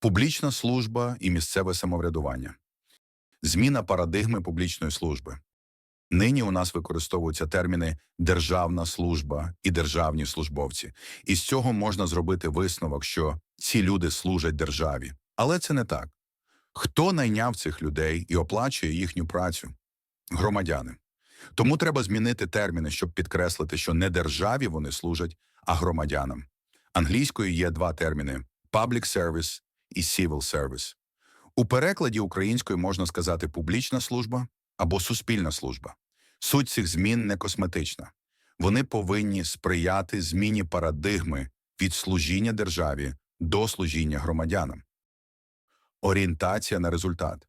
Публічна служба і місцеве самоврядування. Зміна парадигми публічної служби. Нині у нас використовуються терміни державна служба і державні службовці. І з цього можна зробити висновок, що ці люди служать державі. Але це не так. Хто найняв цих людей і оплачує їхню працю? Громадяни. Тому треба змінити терміни, щоб підкреслити, що не державі вони служать, а громадянам. Англійською є два терміни public service і civil service. У перекладі українською можна сказати публічна служба або суспільна служба. Суть цих змін не косметична. Вони повинні сприяти зміні парадигми від служіння державі до служіння громадянам. Орієнтація на результат.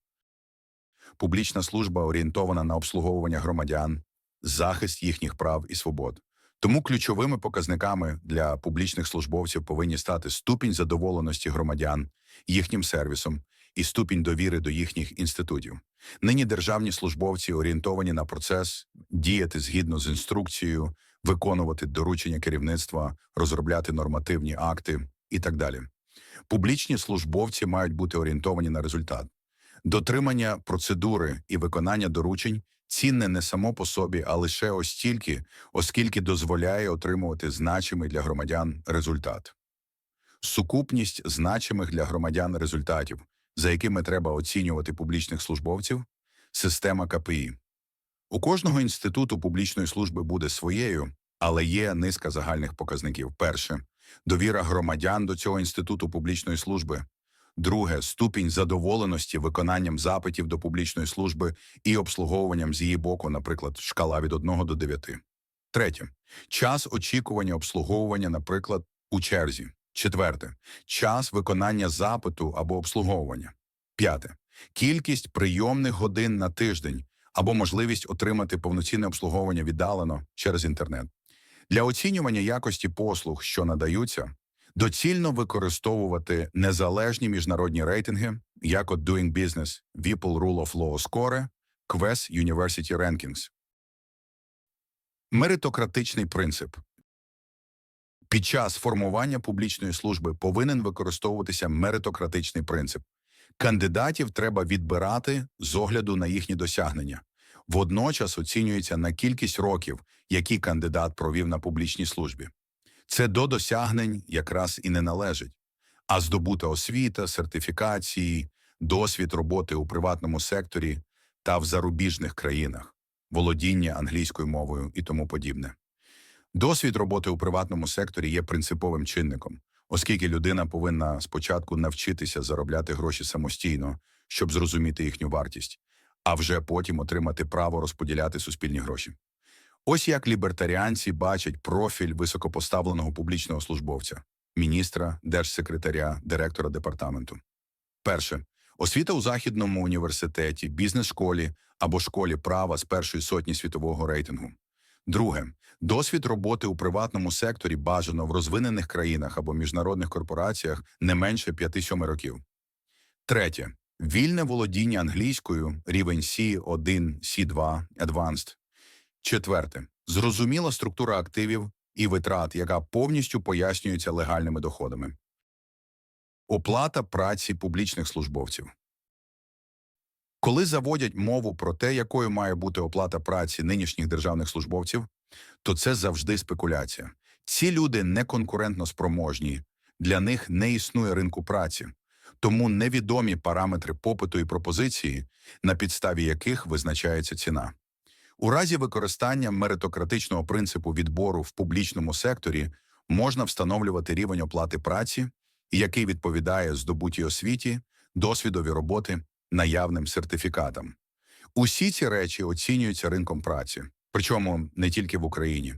Публічна служба орієнтована на обслуговування громадян, захист їхніх прав і свобод. Тому ключовими показниками для публічних службовців повинні стати ступінь задоволеності громадян їхнім сервісом і ступінь довіри до їхніх інститутів. Нині державні службовці орієнтовані на процес діяти згідно з інструкцією, виконувати доручення керівництва, розробляти нормативні акти і так далі. Публічні службовці мають бути орієнтовані на результат. Дотримання процедури і виконання доручень цінне не само по собі, а лише ось стільки, оскільки дозволяє отримувати значимий для громадян результат. Сукупність значимих для громадян результатів, за якими треба оцінювати публічних службовців, система КПІ. У кожного інституту публічної служби буде своєю, але є низка загальних показників. Перше довіра громадян до цього інституту публічної служби. Друге ступінь задоволеності виконанням запитів до публічної служби і обслуговуванням з її боку, наприклад, шкала від 1 до 9. Третє час очікування обслуговування, наприклад, у черзі. Четверте час виконання запиту або обслуговування. П'яте кількість прийомних годин на тиждень або можливість отримати повноцінне обслуговування віддалено через інтернет. Для оцінювання якості послуг, що надаються, доцільно використовувати незалежні міжнародні рейтинги, як от Doing Business, Whipple Rule of Law Score, Quest University Rankings. Меритократичний принцип. Під час формування публічної служби повинен використовуватися меритократичний принцип. Кандидатів треба відбирати з огляду на їхні досягнення. Водночас оцінюється на кількість років, які кандидат провів на публічній службі. Це до досягнень якраз і не належить. А здобута освіта, сертифікації, досвід роботи у приватному секторі та в зарубіжних країнах, володіння англійською мовою і тому подібне. Досвід роботи у приватному секторі є принциповим чинником, оскільки людина повинна спочатку навчитися заробляти гроші самостійно, щоб зрозуміти їхню вартість, а вже потім отримати право розподіляти суспільні гроші. Ось як лібертаріанці бачать профіль високопоставленого публічного службовця, міністра, держсекретаря, директора департаменту. Перше. Освіта у Західному університеті, бізнес-школі або школі права з першої сотні світового рейтингу. Друге. Досвід роботи у приватному секторі бажано в розвинених країнах або міжнародних корпораціях не менше 5-7 років. Третє. Вільне володіння англійською рівень C1, C2, Advanced. Четверте. Зрозуміла структура активів і витрат, яка повністю пояснюється легальними доходами. Оплата праці публічних службовців. Коли заводять мову про те, якою має бути оплата праці нинішніх державних службовців, то це завжди спекуляція. Ці люди не конкурентно спроможні, для них не існує ринку праці, тому невідомі параметри попиту і пропозиції, на підставі яких визначається ціна. У разі використання меритократичного принципу відбору в публічному секторі можна встановлювати рівень оплати праці, який відповідає здобутій освіті, досвідові роботи, наявним сертифікатам. Усі ці речі оцінюються ринком праці, причому не тільки в Україні.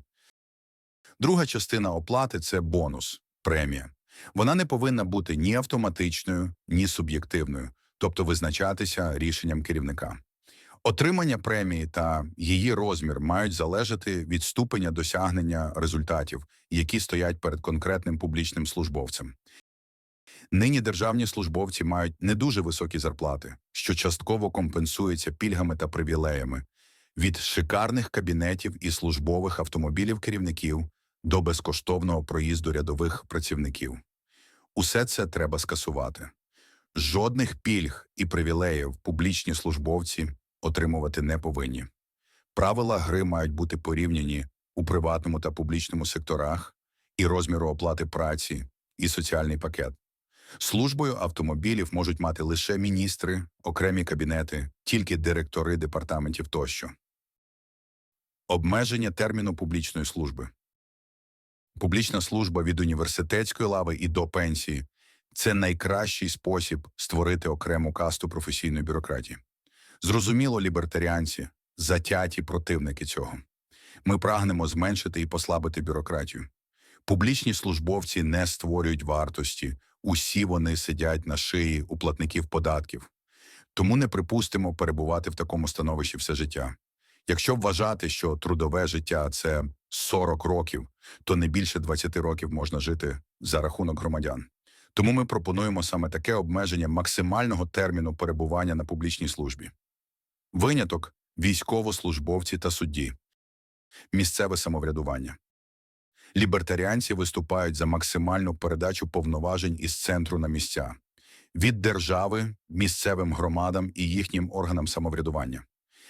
Друга частина оплати це бонус, премія. Вона не повинна бути ні автоматичною, ні суб'єктивною, тобто визначатися рішенням керівника. Отримання премії та її розмір мають залежати від ступеня досягнення результатів, які стоять перед конкретним публічним службовцем. Нині державні службовці мають не дуже високі зарплати, що частково компенсується пільгами та привілеями від шикарних кабінетів і службових автомобілів керівників до безкоштовного проїзду рядових працівників. Усе це треба скасувати. Жодних пільг і привілеїв публічні службовці отримувати не повинні. Правила гри мають бути порівняні у приватному та публічному секторах і розміру оплати праці, і соціальний пакет. Службою автомобілів можуть мати лише міністри, окремі кабінети, тільки директори департаментів тощо. Обмеження терміну публічної служби. Публічна служба від університетської лави і до пенсії це найкращий спосіб створити окрему касту професійної бюрократії. Зрозуміло, лібертаріанці, затяті противники цього. Ми прагнемо зменшити і послабити бюрократію. Публічні службовці не створюють вартості, усі вони сидять на шиї у платників податків. Тому не припустимо перебувати в такому становищі все життя. Якщо вважати, що трудове життя це 40 років, то не більше 20 років можна жити за рахунок громадян. Тому ми пропонуємо саме таке обмеження максимального терміну перебування на публічній службі. Виняток військовослужбовці та судді, місцеве самоврядування. Лібертаріанці виступають за максимальну передачу повноважень із центру на місця від держави місцевим громадам і їхнім органам самоврядування.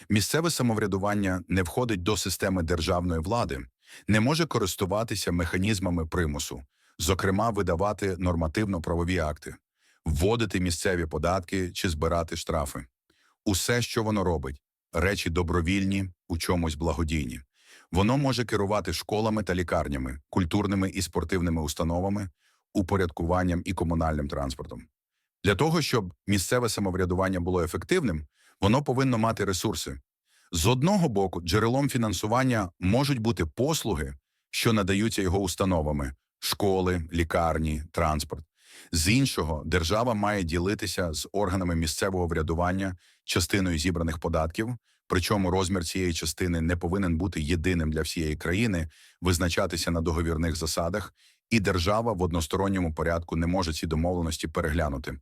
Місцеве самоврядування не входить до системи державної влади, не може користуватися механізмами примусу, зокрема, видавати нормативно-правові акти, вводити місцеві податки чи збирати штрафи. Усе, що воно робить, речі добровільні, у чомусь благодійні. Воно може керувати школами та лікарнями, культурними і спортивними установами, упорядкуванням і комунальним транспортом. Для того, щоб місцеве самоврядування було ефективним, воно повинно мати ресурси. З одного боку, джерелом фінансування можуть бути послуги, що надаються його установами школи, лікарні, транспорт. З іншого, держава має ділитися з органами місцевого врядування частиною зібраних податків, причому розмір цієї частини не повинен бути єдиним для всієї країни, визначатися на договірних засадах, і держава в односторонньому порядку не може ці домовленості переглянути.